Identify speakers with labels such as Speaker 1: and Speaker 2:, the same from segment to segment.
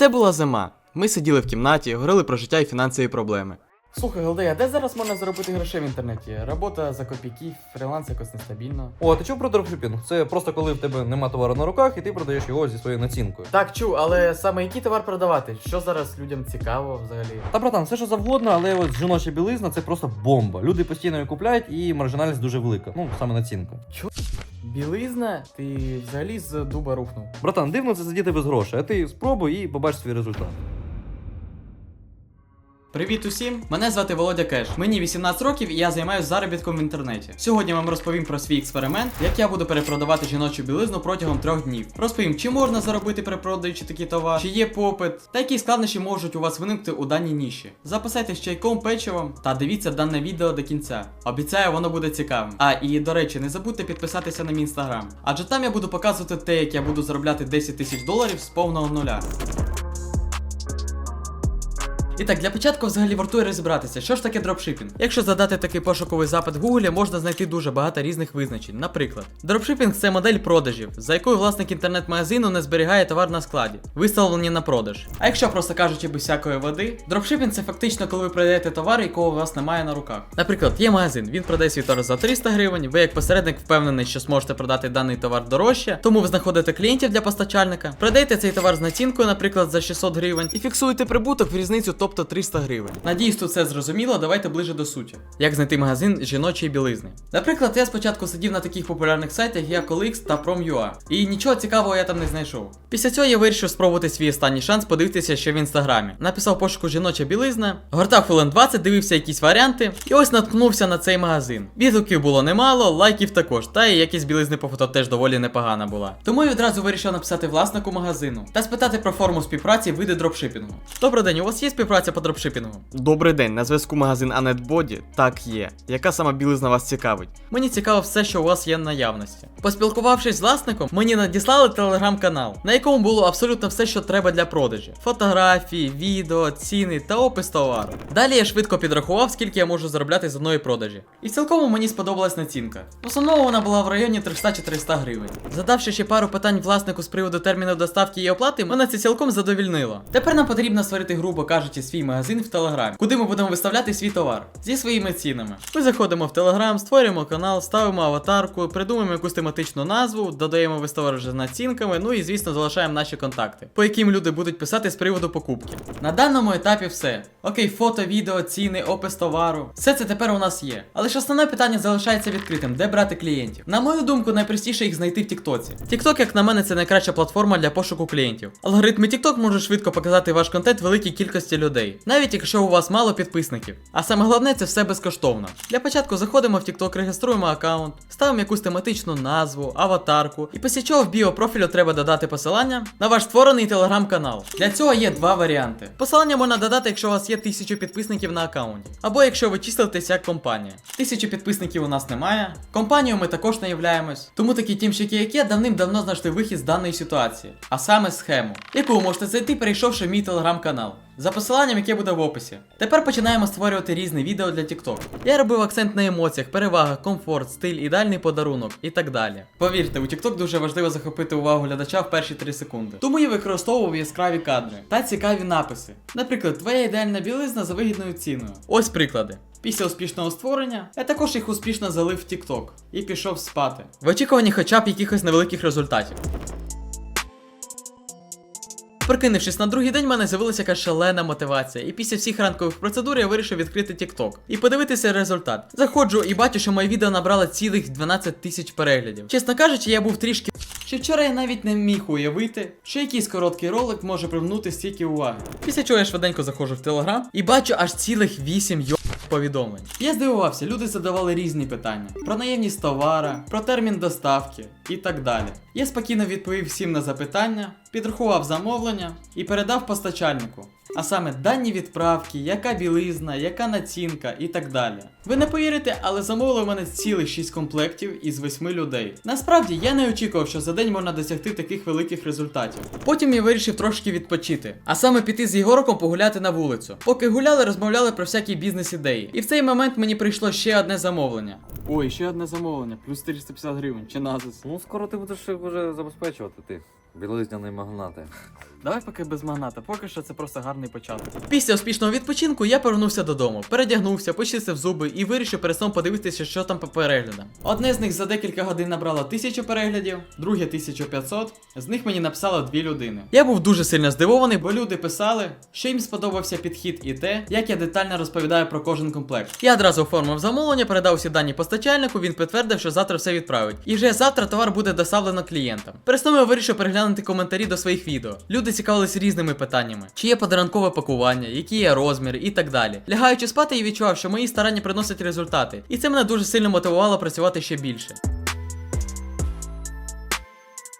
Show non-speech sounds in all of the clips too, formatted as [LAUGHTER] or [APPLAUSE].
Speaker 1: Це була зима. Ми сиділи в кімнаті, говорили про життя і фінансові проблеми.
Speaker 2: Слухай, Голдей, а де зараз можна заробити грошей в інтернеті? Робота за копійки, фріланс якось нестабільно.
Speaker 3: О, ти чув про дропшипінг? Це просто коли в тебе нема товару на руках і ти продаєш його зі своєю націнкою.
Speaker 2: Так, чу, але саме який товар продавати? Що зараз людям цікаво взагалі?
Speaker 3: Та братан, все що завгодно, але от жіноча білизна це просто бомба. Люди постійно її купляють і маржинальність дуже велика. Ну, саме націнка.
Speaker 2: Білизна? Ти взагалі з дуба рухнув.
Speaker 3: Братан, дивно це сидіти без грошей, а ти спробуй і побач свій результат.
Speaker 1: Привіт усім! Мене звати Володя Кеш. Мені 18 років і я займаюся заробітком в інтернеті. Сьогодні вам розповім про свій експеримент, як я буду перепродавати жіночу білизну протягом трьох днів. Розповім, чи можна заробити перепродаючи такий товар, чи є попит, та які складнощі можуть у вас виникнути у даній ніші. Записайтесь чайком, печивом та дивіться дане відео до кінця. Обіцяю, воно буде цікавим. А і до речі, не забудьте підписатися на мій інстаграм, адже там я буду показувати те, як я буду заробляти 10 тисяч доларів з повного нуля. І так, для початку взагалі вартує розібратися, що ж таке дропшипінг. Якщо задати такий пошуковий запит в Гуглі, можна знайти дуже багато різних визначень. Наприклад, дропшипінг це модель продажів, за якою власник інтернет-магазину не зберігає товар на складі, виставлені на продаж. А якщо просто кажучи без всякої води, дропшипінг це фактично, коли ви продаєте товар, якого у вас немає на руках. Наприклад, є магазин, він продає свій товар за 300 гривень, ви як посередник впевнений, що зможете продати даний товар дорожче, тому ви знаходите клієнтів для постачальника, продаєте цей товар з націнкою, наприклад, за 600 гривень, і фіксуєте прибуток в різницю, тобто 300 гривень. Надіюсь, тут все зрозуміло, давайте ближе до суті. Як знайти магазин жіночої білизни? Наприклад, я спочатку сидів на таких популярних сайтах, як OLX та Prom.ua, і нічого цікавого я там не знайшов. Після цього я вирішив спробувати свій останній шанс подивитися, що в інстаграмі. Написав пошуку жіноча білизна, гортав хвилин 20, дивився якісь варіанти, і ось наткнувся на цей магазин. Відгуків було немало, лайків також, та і якість білизни по фото теж доволі непогана була. Тому я відразу вирішив написати власнику магазину та спитати про форму співпраці види дропшипінгу. Добрий день, у вас є співпраця по дропшипінгу? Добрий день, на зв'язку магазин Anetbody? Так є. Яка сама білизна вас цікавить? Мені цікаво все, що у вас є в наявності. Поспілкувавшись з власником, мені надіслали телеграм-канал, на якому було абсолютно все, що треба для продажі: фотографії, відео, ціни та опис товару. Далі я швидко підрахував, скільки я можу заробляти з одної продажі. І в цілкому мені сподобалась націнка. В основному вона була в районі 300-400 гривень. Задавши ще пару питань власнику з приводу терміну доставки і оплати, мене це цілком задовільнило. Тепер нам потрібно створити, грубо кажучи, свій магазин в Телеграмі, куди ми будемо виставляти свій товар зі своїми цінами. Ми заходимо в Телеграм, створюємо канал, ставимо аватарку, придумаємо якусь тематичну назву, додаємо виставор з націнками, ну і звісно залишаємо наші контакти, по яким люди будуть писати з приводу покупки. На даному етапі все. Окей, фото, відео, ціни, опис товару. Все це тепер у нас є. Але ж основне питання залишається відкритим: де брати клієнтів? На мою думку, найпростіше їх знайти в Тіктоці. Тікток, як на мене, це найкраща платформа для пошуку клієнтів. Алгоритми Тікток можуть швидко показати ваш контент великій кількості людей, навіть якщо у вас мало підписників. А саме головне, це все безкоштовно. Для початку заходимо в TikTok, реєструємо аккаунт, ставимо якусь тематичну назву, аватарку, і після чого в біопрофілю треба додати посилання на ваш створений телеграм-канал. Для цього є два варіанти. Посилання можна додати, якщо у вас є тисячу підписників на аккаунті, або якщо ви числитеся як компанія. Тисячі підписників у нас немає. Компанією ми також не являємось. Тому такі тімщики, як я, давним-давно знайшли вихід з даної ситуації, а саме схему, яку ви можете знайти, перейшовши мій телеграм-канал. За посиланням, яке буде в описі. Тепер починаємо створювати різні відео для TikTok. Я робив акцент на емоціях, перевагах, комфорт, стиль, ідеальний подарунок і так далі. Повірте, у TikTok дуже важливо захопити увагу глядача в перші 3 секунди. Тому я використовував яскраві кадри та цікаві написи. Наприклад, твоя ідеальна білизна за вигідною ціною. Ось приклади. Після успішного створення я також їх успішно залив в TikTok і пішов спати. В очікуванні хоча б якихось невеликих результатів. Прокинувшись на другий день, в мене з'явилася якась шалена мотивація, і після всіх ранкових процедур я вирішив відкрити TikTok і подивитися результат. Заходжу і бачу, що моє відео набрало цілих 12 тисяч переглядів. Чесно кажучи, я був трішки. Ще вчора я навіть не міг уявити, що якийсь короткий ролик може привернути стільки уваги. Після чого я швиденько заходжу в Телеграм і бачу аж цілих 8 йо повідомлень. Я здивувався, люди задавали різні питання про наявність товара, про термін доставки і так далі. Я спокійно відповів всім на запитання, підрахував замовлення і передав постачальнику. А саме дані відправки, яка білизна, яка націнка і так далі. Ви не повірите, але замовили в мене цілих 6 комплектів із 8 людей. Насправді я не очікував, що за день можна досягти таких великих результатів. Потім я вирішив трошки відпочити, а саме піти з Єгорком погуляти на вулицю. Поки гуляли, розмовляли про всякі бізнес-ідеї. І в цей момент мені прийшло ще одне замовлення. Ой, ще одне замовлення, плюс 450 гривень, чи назис.
Speaker 3: Ну, скоро ти будеш вже забезпечувати ти. Білизняний магнати.
Speaker 2: Давай поки без магната, поки що це просто гарний початок.
Speaker 1: Після успішного відпочинку я повернувся додому, передягнувся, почистив зуби і вирішив перед сном подивитися, що там по переглядам. Одне з них за декілька годин набрало 1000 переглядів, друге 1500. З них мені написало дві людини. Я був дуже сильно здивований, бо люди писали, що їм сподобався підхід і те, як я детально розповідаю про кожен комплект. Я одразу оформив замовлення, передав всі дані постачальнику, він підтвердив, що завтра все відправить. І вже завтра товар буде доставлено клієнтам. Перед сном я вирішив переглянути коментарі до своїх відео. Люди цікавились різними питаннями: чи є подарункове пакування, які є розміри і так далі. Лягаючи спати, я відчував, що мої старання приносять результати, і це мене дуже сильно мотивувало працювати ще більше.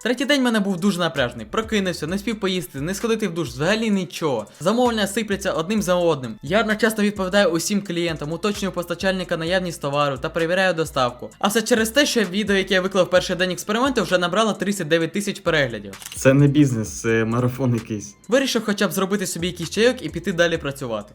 Speaker 1: Третій день в мене був дуже напряжний. Прокинувся, не спів поїсти, не сходити в душ, взагалі нічого. Замовлення сипляться одним за одним. Я одночасно відповідаю усім клієнтам, уточнюю постачальника наявність товару та перевіряю доставку. А все через те, що відео, яке я виклав перший день експерименту, вже набрало 39 тисяч переглядів.
Speaker 2: Це не бізнес, це марафон якийсь.
Speaker 1: Вирішив хоча б зробити собі якийсь чайок і піти далі працювати.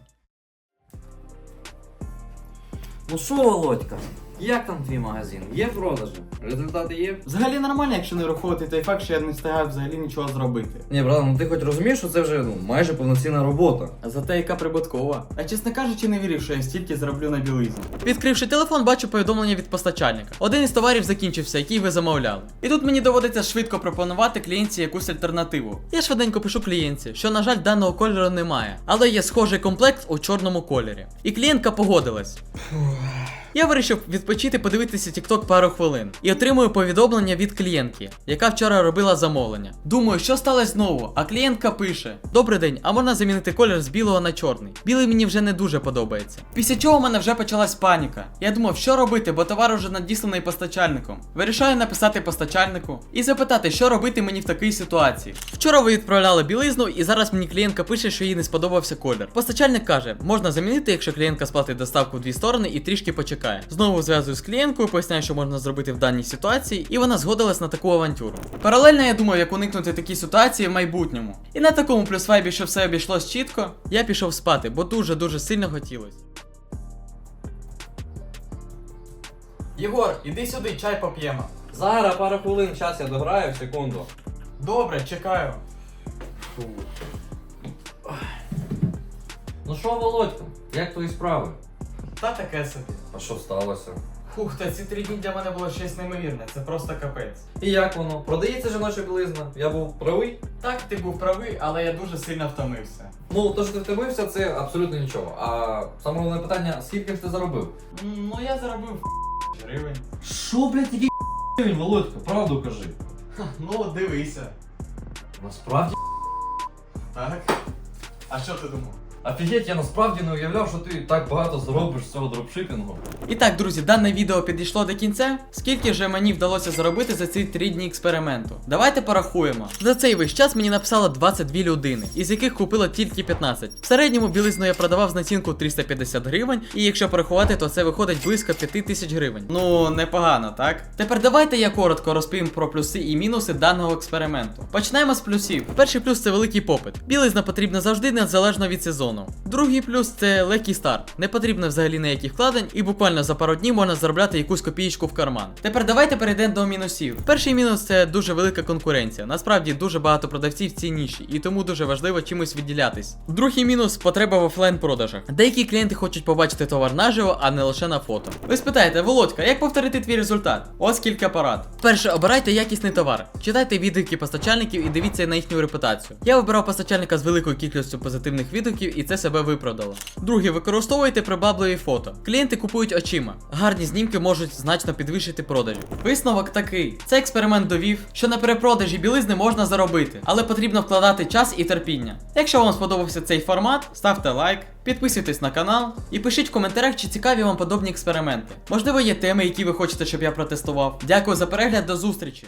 Speaker 3: Ну що, Володька, як там твій магазин? Є продажі? Результати є?
Speaker 2: Взагалі нормально, якщо не враховувати той факт, що я не встигаю взагалі нічого зробити.
Speaker 3: Ні, брат, ну ти хоч розумієш, що це вже ну, майже повноцінна робота.
Speaker 2: А зате яка прибуткова. А чесно кажучи, не вірив, що я стільки зароблю на білизну.
Speaker 1: Відкривши телефон, бачу повідомлення від постачальника. Один із товарів закінчився, який ви замовляли. І тут мені доводиться швидко пропонувати клієнтці якусь альтернативу. Я швиденько пишу клієнтці, що, на жаль, даного кольору немає, але є схожий комплект у чорному кольорі. І клієнтка погодилась. Я вирішив відпочити, подивитися TikTok пару хвилин і отримую повідомлення від клієнтки, яка вчора робила замовлення. Думаю, що сталося знову, а клієнтка пише: Добрий день, а можна замінити колір з білого на чорний. Білий мені вже не дуже подобається. Після чого в мене вже почалась паніка. Я думав, що робити, бо товар уже надісланий постачальником. Вирішаю написати постачальнику і запитати, що робити мені в такій ситуації. Вчора ви відправляли білизну, і зараз мені клієнтка пише, що їй не сподобався колір. Постачальник каже, можна замінити, якщо клієнтка сплатить доставку в дві сторони і трішки почекає. Знову зв'язую з клієнткою, поясняю, що можна зробити в даній ситуації, і вона згодилась на таку авантюру. Паралельно я думав, як уникнути такі ситуації в майбутньому. І на такому плюс вайбі, що все обійшлось чітко, я пішов спати, бо дуже дуже сильно хотілося.
Speaker 2: Єгор, іди сюди, чай поп'ємо.
Speaker 3: Зараз пару хвилин, час я дограю, секунду.
Speaker 2: Добре, чекаю.
Speaker 3: Ну що, Володька, як твої справи?
Speaker 2: Та таке собі.
Speaker 3: А що сталося?
Speaker 2: Фух, та ці три дні для мене було щось неймовірне, це просто капець.
Speaker 3: І як воно? Продається жіноча білизна? Я був правий?
Speaker 2: Так, ти був правий, але я дуже сильно втомився.
Speaker 3: Ну, то, що ти втомився, це абсолютно нічого. А саме головне питання, скільки ж ти заробив?
Speaker 2: М, Ну я заробив [LAUGHS] гривень.
Speaker 3: Що, блядь, який [LAUGHS] гривень, Володька, правду кажи.
Speaker 2: Ха, Ну, дивися.
Speaker 3: Насправді,
Speaker 2: Так. А що ти думав?
Speaker 3: Офігеть, я насправді не уявляв, що ти так багато заробиш з цього дропшипінгу.
Speaker 1: І так, друзі, дане відео підійшло до кінця. Скільки же мені вдалося заробити за ці 3 дні експерименту? Давайте порахуємо. За цей весь час мені написало 22 людини, із яких купило тільки 15. В середньому білизну я продавав з націнку 350 гривень, і якщо порахувати, то це виходить близько 5 тисяч гривень. Ну, непогано, так? Тепер давайте я коротко розповім про плюси і мінуси даного експерименту. Почнемо з плюсів. Перший плюс це великий попит. Білизна потрібна завжди незалежно від сезону. Другий плюс це легкий старт. Не потрібно взагалі ніяких вкладень, і буквально за пару днів можна заробляти якусь копієчку в карман. Тепер давайте перейдемо до мінусів. Перший мінус це дуже велика конкуренція. Насправді дуже багато продавців в цій ніші, і тому дуже важливо чимось відділятись. Другий мінус потреба в офлайн продажах. Деякі клієнти хочуть побачити товар наживо, а не лише на фото. Ви спитаєте, Володька, як повторити твій результат? Ось кілька порад. Перше, обирайте якісний товар. Читайте відгуки постачальників і дивіться на їхню репутацію. Я вибирав постачальника з великою кількістю позитивних відгуків, і це себе виправдало. Друге, використовуйте прибабливі фото. Клієнти купують очима. Гарні знімки можуть значно підвищити продажі. Висновок такий: цей експеримент довів, що на перепродажі білизни можна заробити, але потрібно вкладати час і терпіння. Якщо вам сподобався цей формат, ставте лайк, підписуйтесь на канал і пишіть в коментарях, чи цікаві вам подобні експерименти. Можливо, є теми, які ви хочете, щоб я протестував. Дякую за перегляд, до зустрічі!